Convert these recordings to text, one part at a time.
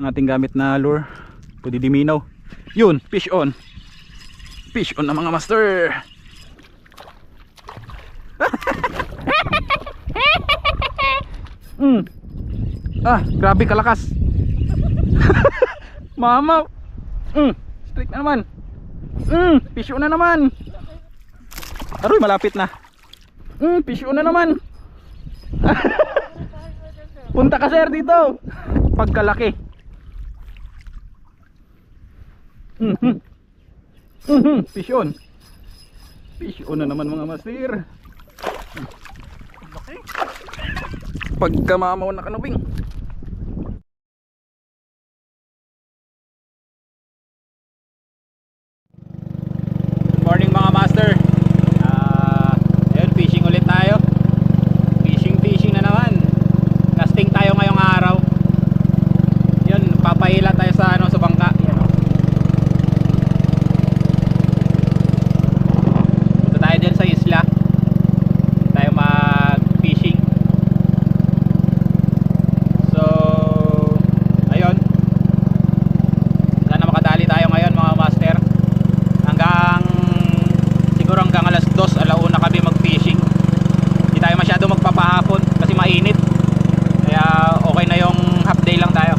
ang ating gamit na lure pwede diminaw yun fish on fish on na mga master mm. ah grabe kalakas mama mm. strict na naman mm. fish on na naman aroy malapit na mm. fish on na naman punta ka sir dito pagkalaki Mhm. Mhm, fish on. Fish on na naman mga master. Pagka mamaw na kanubing. Good morning mga master. Ah, ayun fishing ulit tayo. Fishing fishing na naman. Casting tayo ngayong araw. Yun, papahila tayo sa ano sa bangka. Yan oh. Punta tayo dyan sa isla. Tayo mag-fishing. So, ayun. Sana makadali tayo ngayon mga master. Hanggang siguro hanggang alas 2, alauna kami mag-fishing. Hindi tayo masyado magpapahapon kasi mainit. Kaya okay na yung half day lang tayo.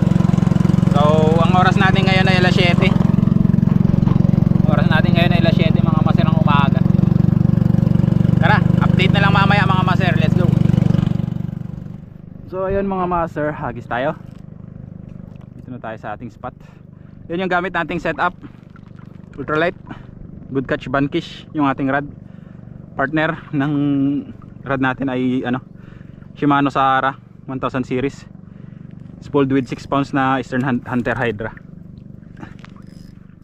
So, ang oras natin ngayon ay alas 7. Oras natin ngayon ay alas 7 mga master ng umaga. Tara, update na lang mamaya mga master. Let's go. So, ayun mga master, hagis tayo. Dito na tayo sa ating spot. Yun yung gamit nating setup. Ultralight. Good catch bankish yung ating rod. Partner ng rod natin ay ano, Shimano Sahara 1000 series. Spooled with 6 pounds na Eastern Hun- Hunter Hydra.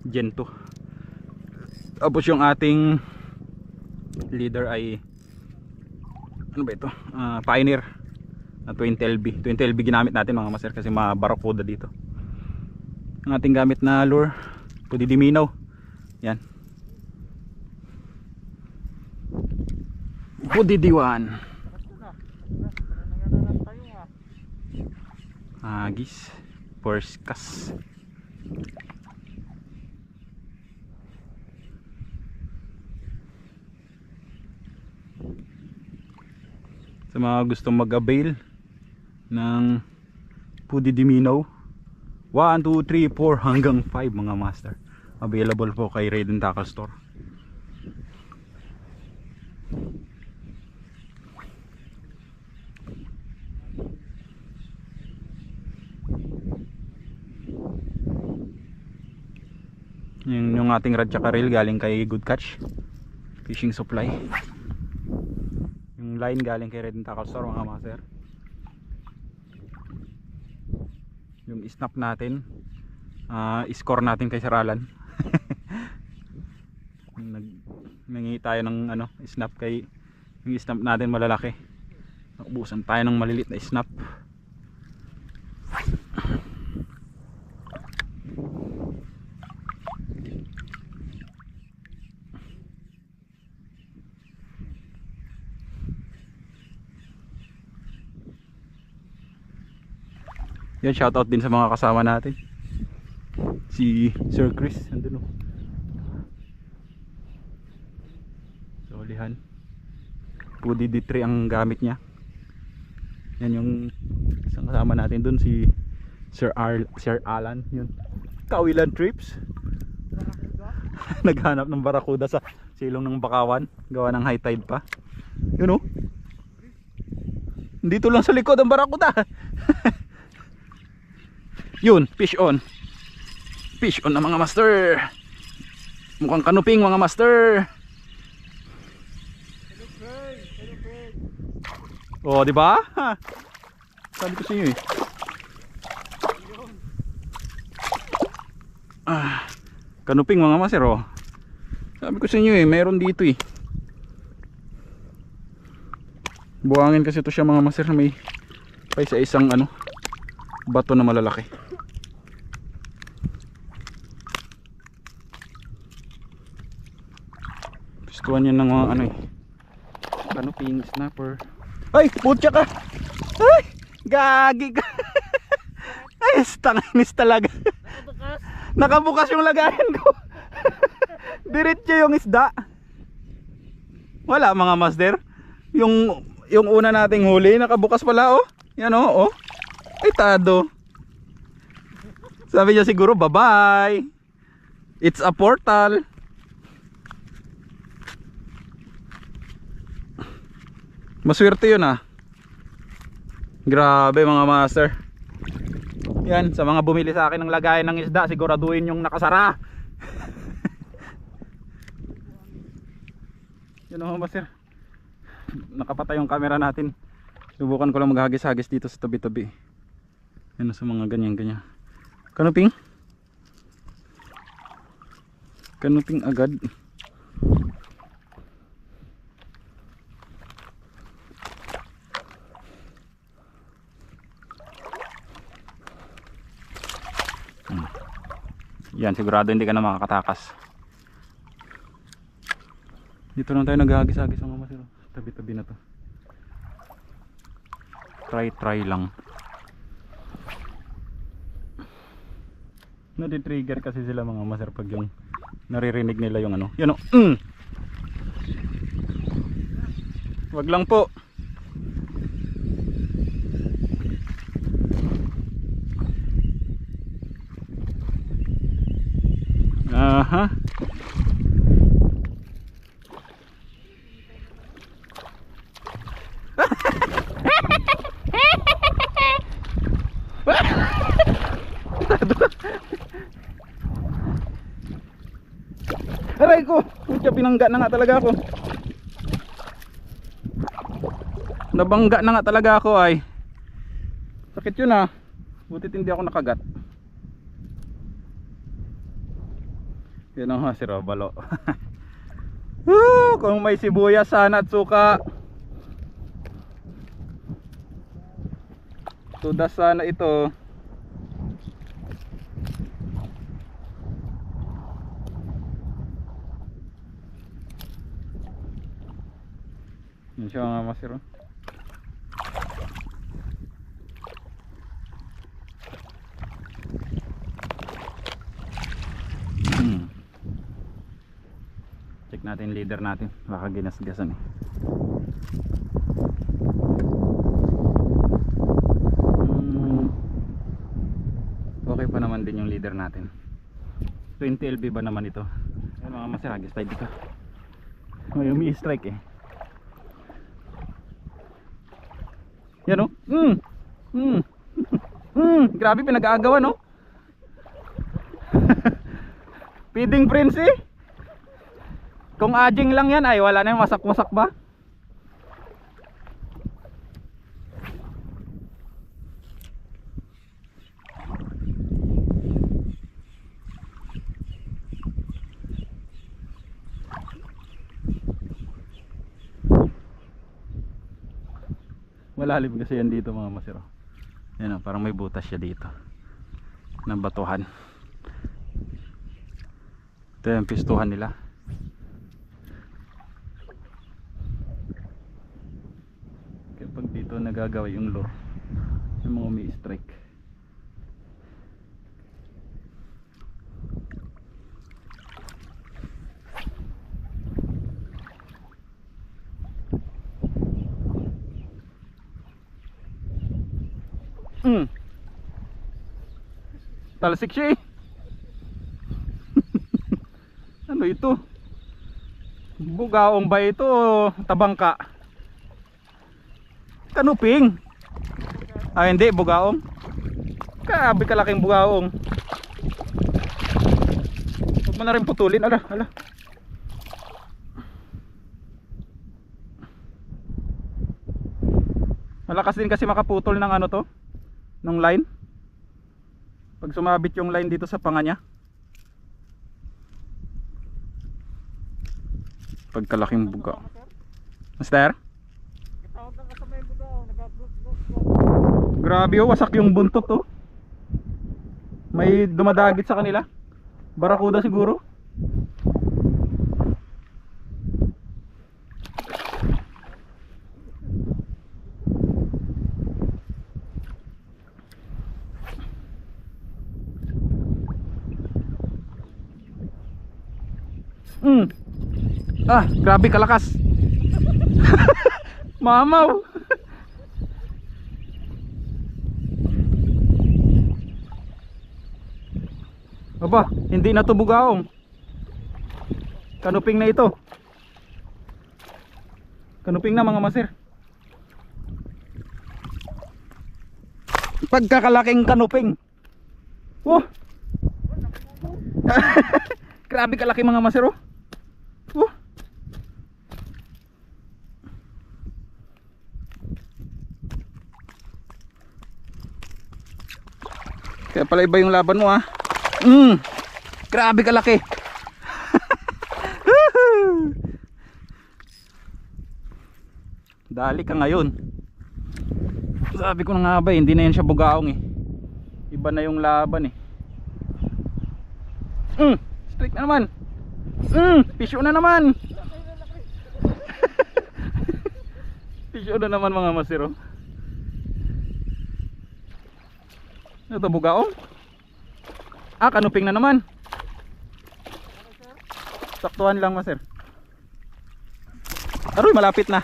Gen 2. Tapos yung ating leader ay ano ba ito? Ah, Pioneer na 20 LB. 20 LB ginamit natin mga master kasi mabarokuda dito. Ang ating gamit na lure, pwede diminaw. Yan. Pwede diwan. Agis. First cast. sa mga gustong mag-avail ng Pudi Diminaw 1, 2, 3, 4 hanggang 5 mga master. Available po kay Raiden Tackle Store. Yung, yung ating rad tsaka reel galing kay Good Catch Fishing Supply. Yung line galing kay Red Tackle Store mga master yung snap natin. Ah score natin kay Saralan nag nangingi tayo ng ano snap kay yung snap natin malalaki. Naubusan tayo ng malilit na snap Yan, shoutout din sa mga kasama natin. Si Sir Chris, nandun o. Solihan. Pudi D3 ang gamit niya. Yan yung isang kasama natin dun si Sir, Ar Sir Alan. Yun. Kawilan trips. Naghanap ng barakuda sa silong ng Bakawan. Gawa ng high tide pa. Yun o. Dito lang sa likod ang barakuda. Yun, fish on. Fish on na mga master. Mukhang kanuping mga master. Oh, di ba? Sabi ko sa inyo eh. Ah, kanuping mga master oh. Sabi ko sa inyo eh, meron dito eh. Buhangin kasi to siya mga master na may pa sa isang ano bato na malalaki. Gustuhan niya ng mga ano eh. Ano ping snapper. Ay, putya ka. Ay, gagi ka. Ay. Yes! Tanginis talaga. Bukas. Nakabukas yung lagayan ko. Diretso yung isda. Wala mga master. Yung yung una nating huli, nakabukas pala oh. Yan oh, oh. Ay tado. Sabi niya siguro, bye-bye. It's a portal. Maswerte yun ah. Grabe mga master. Yan, sa mga bumili sa akin ng lagayan ng isda, siguraduhin yung nakasara. Yan o master. Nakapatay yung camera natin. Subukan ko lang maghagis-hagis dito sa tabi-tabi. Yan sa mga ganyan-ganyan. Kanuping? Kanuping agad. Yan, sigurado hindi ka na makakatakas. Dito lang tayo naghahagis-hagis mga masiro. Tabi-tabi na to. Try, try lang. Nadi-trigger kasi sila mga masir pag yung naririnig nila yung ano. Yan o. Mm. Wag lang po. Aha. Aray ko! Pucha, pinangga na nga talaga ako. Nabangga na nga talaga ako ay. Sakit yun ah. Butit hindi ako nakagat. Yan ang si Robalo. Kung may sibuyas sana at suka. Tudas sana ito. Yan siya mga masiro. Hmm. Check natin leader natin. Baka ginasgasan eh. Hmm. Okay pa naman din yung leader natin. 20 LB ba naman ito? Yan mga masiragis tayo dito. May umi-strike eh. Yan oh. Mm. Mm. mm. Grabe pinag-aagawan no. Feeding prince eh. Kung ajing lang yan ay wala na yung wasak-wasak ba? Malalim kasi yan dito mga masiro. Yan oh, parang may butas siya dito. Ng batuhan. Ito yung pistuhan nila. Kaya pag dito nagagawa yung lure, yung mga may strike. Mm. Talsik siya eh. ano ito? Bugaong ba ito o tabangka? Kanuping. Ah hindi, bugaong. Grabe kalaking bugaong. Huwag mo na rin putulin. Ala, ala. Malakas din kasi makaputol ng ano to ng line pag sumabit yung line dito sa panga niya pagkalaking buga master Grabe oh, wasak yung buntot oh. May dumadagit sa kanila. Barakuda siguro. Mm. Ah, grabe kalakas. Mamaw. Aba, hindi na to bugaong. Kanuping na ito. Kanuping na mga maser. Pagkakalaking kanuping. Oh. Grabe kalaki mga maser oh. Oh. Kaya pala iba yung laban mo ah. Mm. Grabe kalaki. Dali ka ngayon. Sabi ko na nga ba, hindi na yan siya bugaong eh. Iba na yung laban eh. Mm, strict na naman. Mm, pisyo na naman. pisyo na naman mga masiro. Ito bugaong? Ah, kanuping na naman. Saktuhan lang maser. Aroy, malapit na.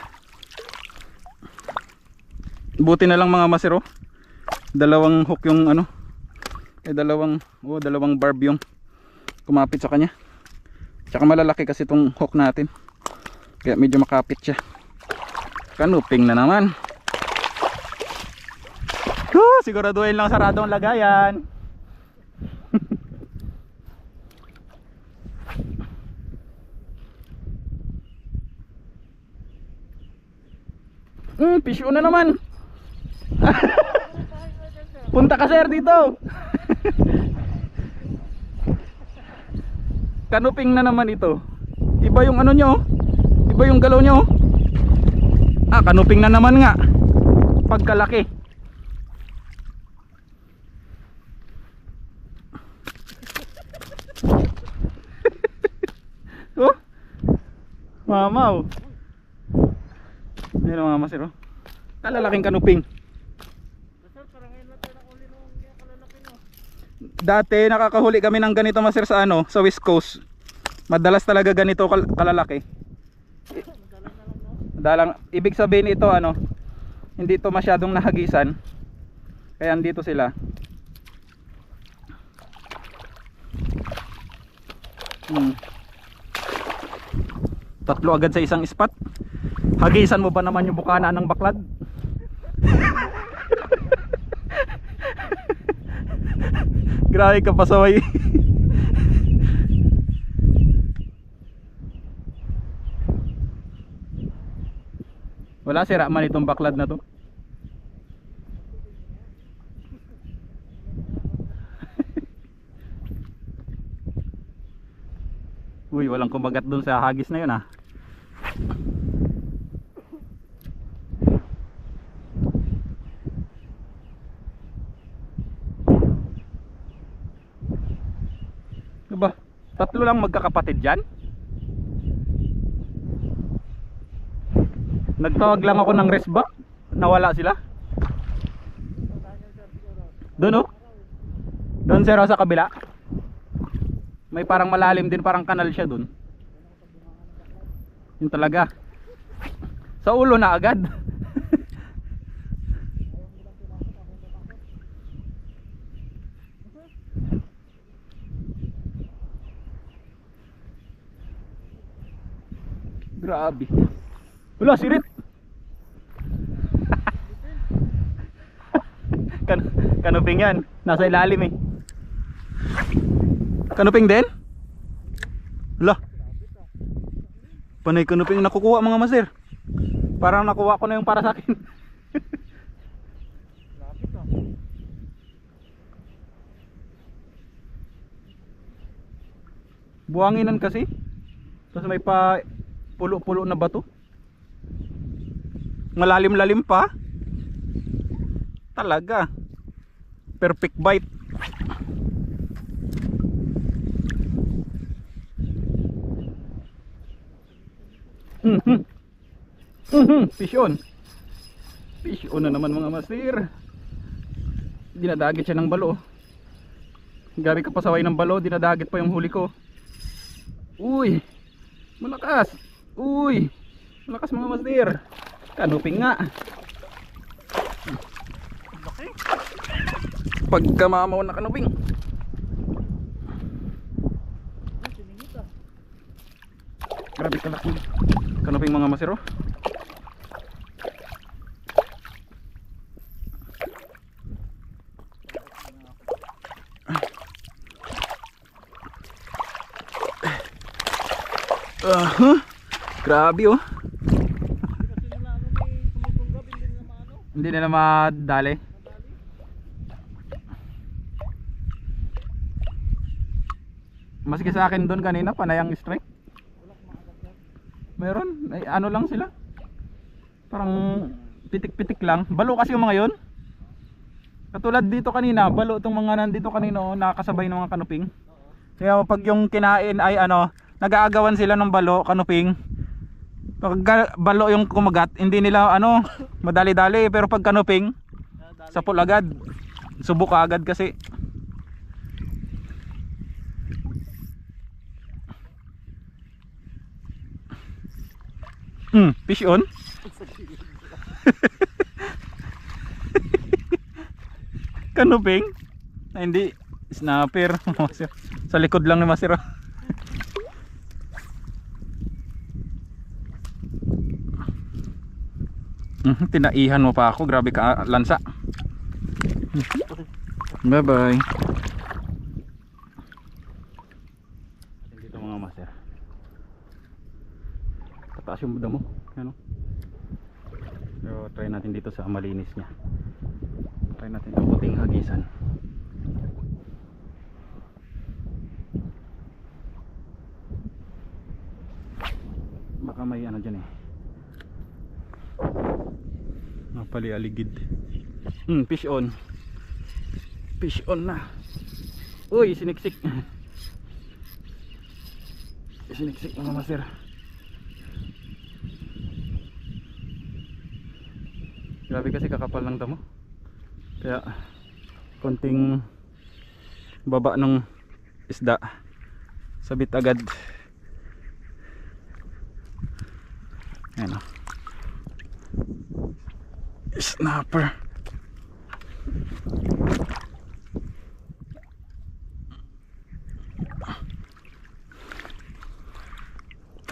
Buti na lang mga masero. Dalawang hook yung ano. Eh dalawang oh, dalawang barb yung kumapit sa kanya. Tsaka malalaki kasi itong hook natin. Kaya medyo makapit siya. Kanuping na naman. Huh, siguraduhin lang sarado ang lagayan. Pisyo na naman. Punta ka sir dito. Kanuping na naman ito. Iba yung ano nyo. Iba yung galaw nyo. Ah, kanuping na naman nga. Pagkalaki. oh. Mamaw. Ayun ang mga masiro. Kalalaking kanuping. Kalalaki no. Dati nakakahuli kami ng ganito maser sa ano, sa West Coast. Madalas talaga ganito kal- kalalaki. Dalang ibig sabihin ito ano, hindi ito masyadong nahagisan. Kaya andito sila. Hmm. Tatlo agad sa isang spot. Hagisan mo ba naman yung bukana ng baklad? Grabe ka pasaway. Wala sira man itong baklad na to. Uy, walang kumagat dun sa hagis na yun ah. Ano ba? Tatlo lang magkakapatid dyan? Nagtawag lang ako ng rest back. Nawala sila. Doon oh. Doon sir oh, sa kabila. May parang malalim din parang kanal siya doon. Yun talaga. Sa ulo na agad. Grabe. Wala, sirit. kan kanuping yan. Nasa ilalim eh. Kanuping din? Wala. Panay kanuping nakukuha mga maser. Parang nakuha ko na yung para sa akin. Buhanginan kasi. Tapos may pa pulo-pulo na bato. Malalim-lalim pa. Talaga. Perfect bite. Mhm. Mhm, Pisyon. Pisyon na naman mga masir. Dinadagit siya ng balo. Gabi ka pasaway ng balo, dinadagit pa yung huli ko. Uy. Malakas. Uy. Malakas mga master. Kanuping nga. Laki. Pagka mamaw na kanuping. Ah. Grabe kalaki. Kanuping mga master oh. Grabe oh. Hindi nila madali. Maski sa akin doon kanina, panayang strike. Meron, ay, ano lang sila. Parang pitik-pitik lang. Balo kasi yung mga yon. Katulad dito kanina, balo itong mga nandito kanina oh, nakakasabay ng mga kanuping. Kaya pag yung kinain ay ano, nag-aagawan sila ng balo, kanuping. Balo yung kumagat, hindi nila ano, madali-dali. Pero pag kanuping, sapul agad. Subok agad kasi. Hmm, fish on. Kanuping? Na hindi snapper. Sa likod lang ni Masiro. Mhm, tinaihan mo pa ako, grabe ka lansa. Bye bye. Dito mga master. Tataas yung damo. Ano? Pero try natin dito sa malinis niya. Try natin ang puting hagisan. Baka may ano dyan eh. Napali aligid. Hmm, fish on. Fish on na. Uy, siniksik. Siniksik mga master. Grabe kasi kakapal ng damo. Kaya konting baba ng isda sabit agad. Ayan o. Snapper.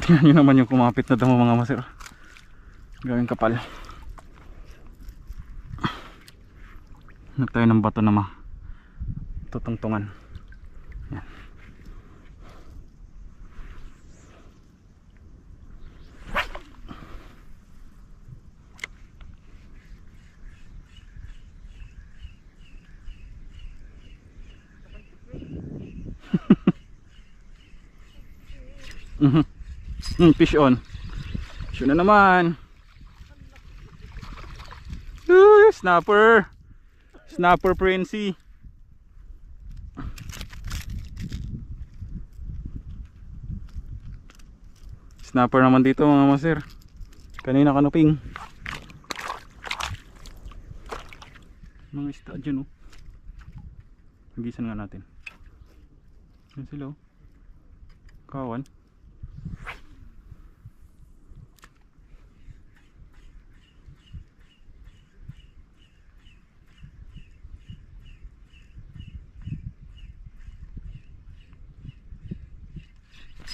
Tingnan nyo naman yung kumapit na damo mga masir. Gawing kapal. Hanap tayo ng bato na ma tutungtungan. Mhm. Hmm, fish on. Fish on na naman. Uy, snapper. Snapper Princey. Snapper naman dito mga master. Kanina kanuping. Mga isda dyan oh. Hagisan nga natin. Yan sila oh. Kawan.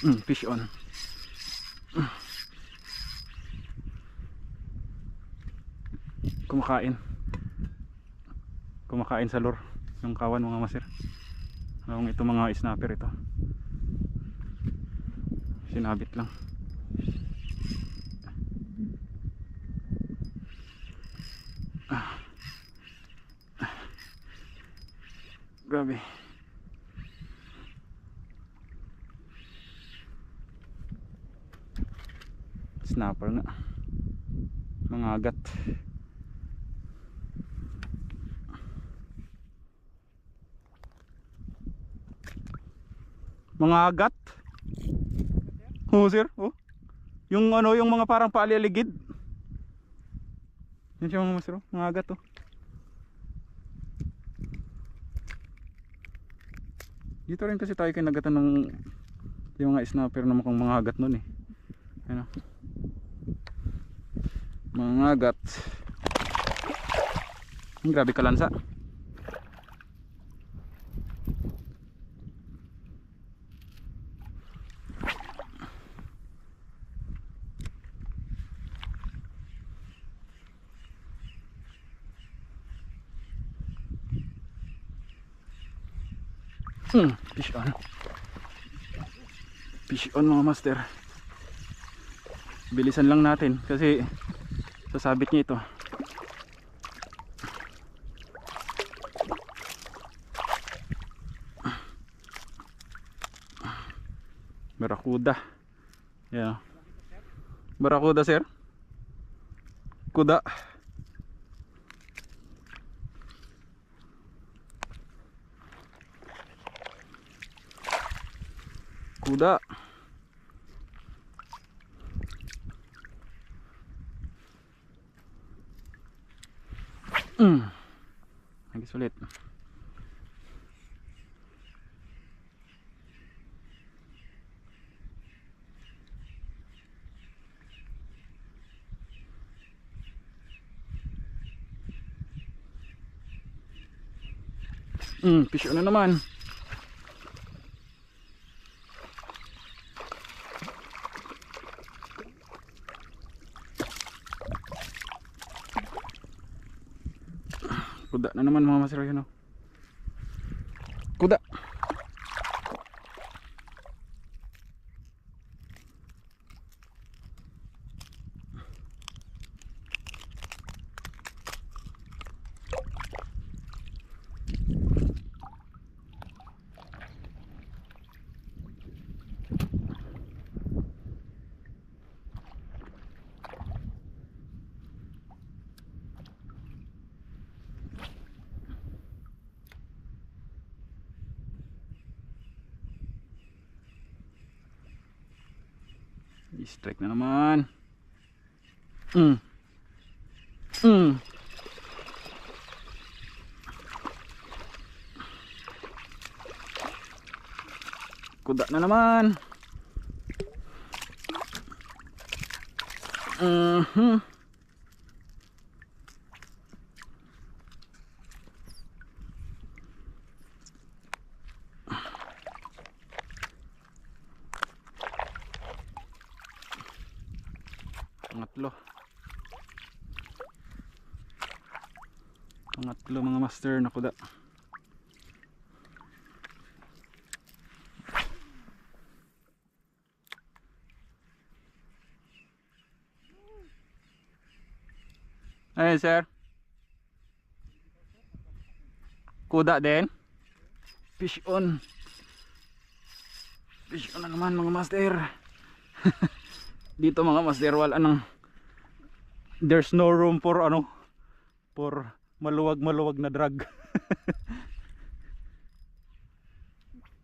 Mm, fish on. Kumakain. Kumakain sa lure yung kawan mga masir. Ang ito mga snapper ito. Sinabit lang. Ah. Grabe. Snapper nga. Mga agat. Mga agat? Oh sir. Oh yung ano yung mga parang paaliligid. Yan siya mga master oh. mga agat oh. Dito rin kasi tayo kinagatan ng yung mga snapper na mukhang mga agat nun eh. Ano? Mga ngagat. Ang grabe kalansa. Hmm, fish on. Fish on mga master. Bilisan lang natin kasi sasabit niya ito. Barakuda. Yeah. Barakuda, sir. Kuda. Kuda. Mm. Lagi sulit. Mm, fish na naman. Kuda na naman mga masiro yun. Kuda. I-strike na naman. Mm. Mm. Kuda na naman. Mhm. Pangatlo. Pangatlo mga master na kuda. Ayun sir. Kuda din. Fish on. Fish on na naman mga master. dito mga master wala nang there's no room for ano for maluwag maluwag na drag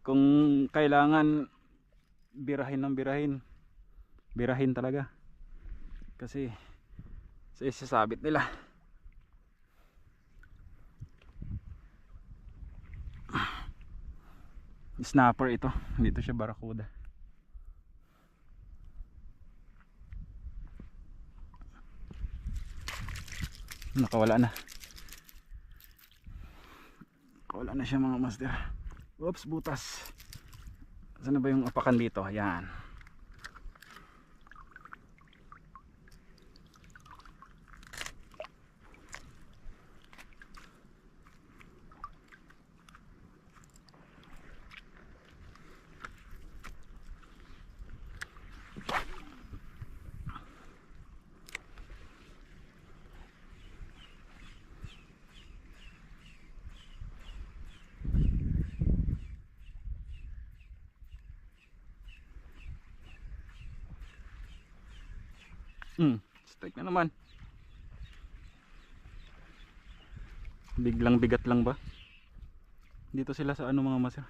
kung kailangan birahin ng birahin. Birahin talaga. Kasi sa isasabit nila. Snapper ito. Dito siya barakuda nakawala na nakawala na siya mga master oops butas. Saan na ba yung apakan dito? Ayan Hmm, strike na naman. Biglang bigat lang ba? Dito sila sa ano mga maser.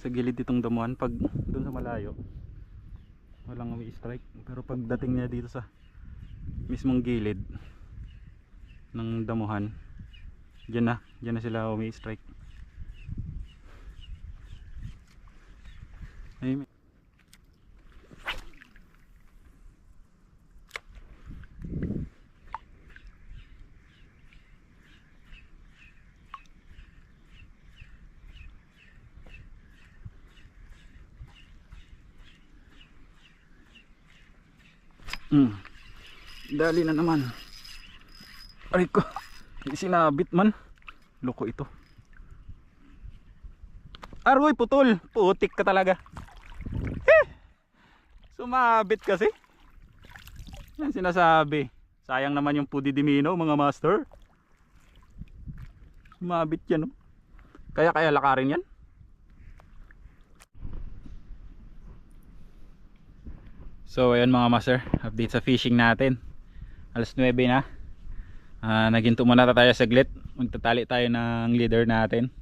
Sa gilid itong damuhan pag doon sa malayo. Walang umi-strike, pero pagdating niya dito sa mismong gilid ng damuhan, diyan na, diyan na sila umi-strike. Ay, may- Mm. Dali na naman. Aray ko. Sinabit man. Loko ito. Aroy, putol. Putik ka talaga. Eh! Sumabit kasi. Yan sinasabi. Sayang naman yung pudi dimino mga master. Sumabit yan. Oh. Kaya kaya lakarin yan. So ayan mga master, update sa fishing natin. Alas 9 na. Ah, naginto muna tayo saglit. Magtatali tayo ng leader natin.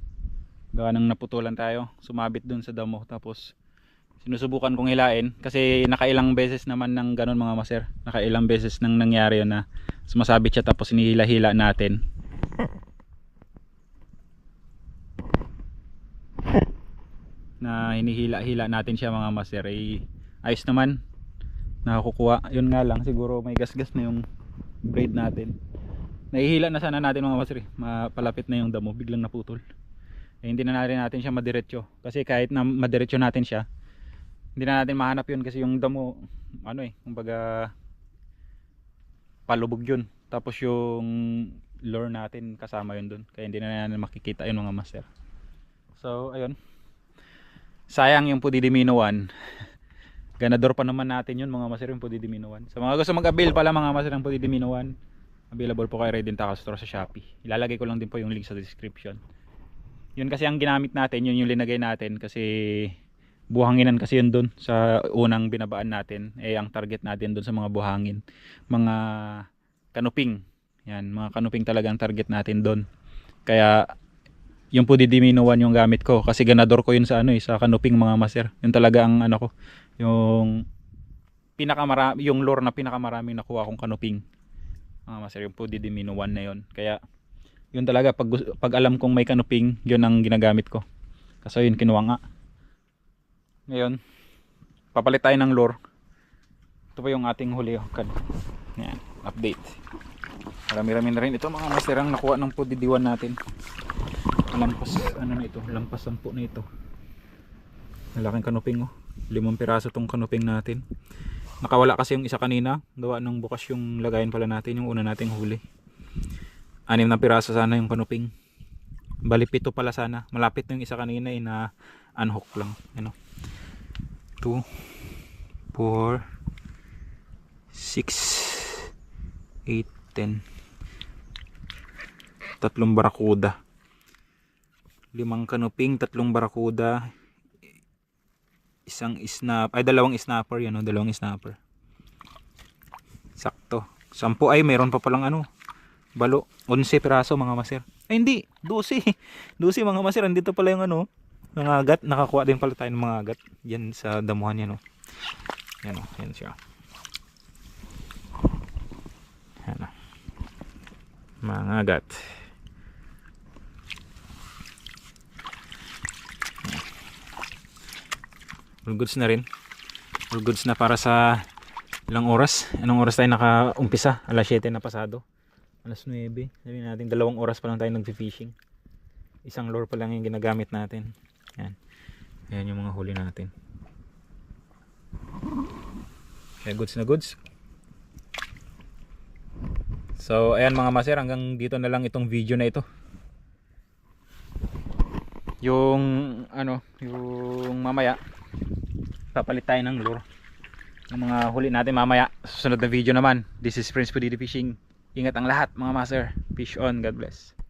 Gawa nang naputulan tayo. Sumabit dun sa damo. Tapos sinusubukan kong hilain. Kasi nakailang beses naman ng ganun mga master. Nakailang beses nang nangyari yun na sumasabit siya tapos hinihila-hila natin. na hinihila-hila natin siya mga master ay ayos naman nakakukuha. Yun nga lang siguro may gasgas na yung braid natin. Nahihila na sana natin mga master eh. mapalapit na yung damo biglang naputol. Eh, hindi na natin natin siya madiretso. Kasi kahit na madiretso natin siya hindi na natin mahanap yun kasi yung damo ano eh kumbaga palubog yun. Tapos yung lure natin kasama yun dun. Kaya hindi na natin makikita yun mga master. So ayun. Sayang yung Pudidimino 1 ganador pa naman natin yun mga master yung Pudidimino 1 sa mga gusto mag-avail pala mga master ng Pudidimino 1 available po kay Redin Taco Store sa Shopee. Ilalagay ko lang din po yung link sa description. Yun kasi ang ginamit natin yun yung linagay natin kasi buhanginan kasi yun dun sa unang binabaan natin. Eh ang target natin dun sa mga buhangin. Mga kanuping. Yan mga kanuping talaga ang target natin dun. Kaya yung Pudidimino 1 yung gamit ko kasi ganador ko yun sa ano eh, sa kanuping mga master. Yun talaga ang ano ko yung pinakamarami yung lure na pinakamaraming nakuha kong kanuping. Mga master yung Pudidimino 1 na yun. Kaya yun talaga pag, pag alam kong may kanuping yun ang ginagamit ko. Kasi yun kinuha nga. Ngayon papalit tayo ng lure ito pa yung ating huli oh, yan update. Marami-rami na rin. Ito mga master ang nakuha ng Pudidiwan natin. Lampas ano na ito? Lampas sampu na ito. Malaking kanuping oh limang piraso tong kanuping natin. Nakawala kasi yung isa kanina. Gawa ng bukas yung lagayan pala natin yung una nating huli. Anim na piraso sana yung kanuping. Bali pito pala sana. Malapit yung isa kanina eh na unhook lang. Ano? 2 4 6 8 10 tatlong barakuda. Limang kanuping, tatlong barakuda, isang snap, ay dalawang snapper yan, oh, dalawang snapper. Sakto. Sampu ay meron pa palang ano, balo, 11 piraso mga maser. Ay hindi, 12. 12 mga maser, andito pala yung ano, mga agat, nakakuha din pala tayo ng mga agat. Yan sa damuhan yan oh. Yan oh, yan siya. Yan oh. Mga agat. All goods na rin. All goods na para sa ilang oras. Anong oras tayo nakaumpisa? Alas 7 na pasado. Alas 9 sabihin natin dalawang oras pa lang tayo nagfi-fishing. Isang lure pa lang yung ginagamit natin. Yan. Yan yung mga huli natin. Kaya goods na goods. So ayan mga maser hanggang dito na lang itong video na ito. Yung ano yung mamaya papalit tayo ng lure. Ng mga huli natin mamaya susunod na video naman. This is Prince Pudidi Fishing. Ingat ang lahat mga master. Fish on God bless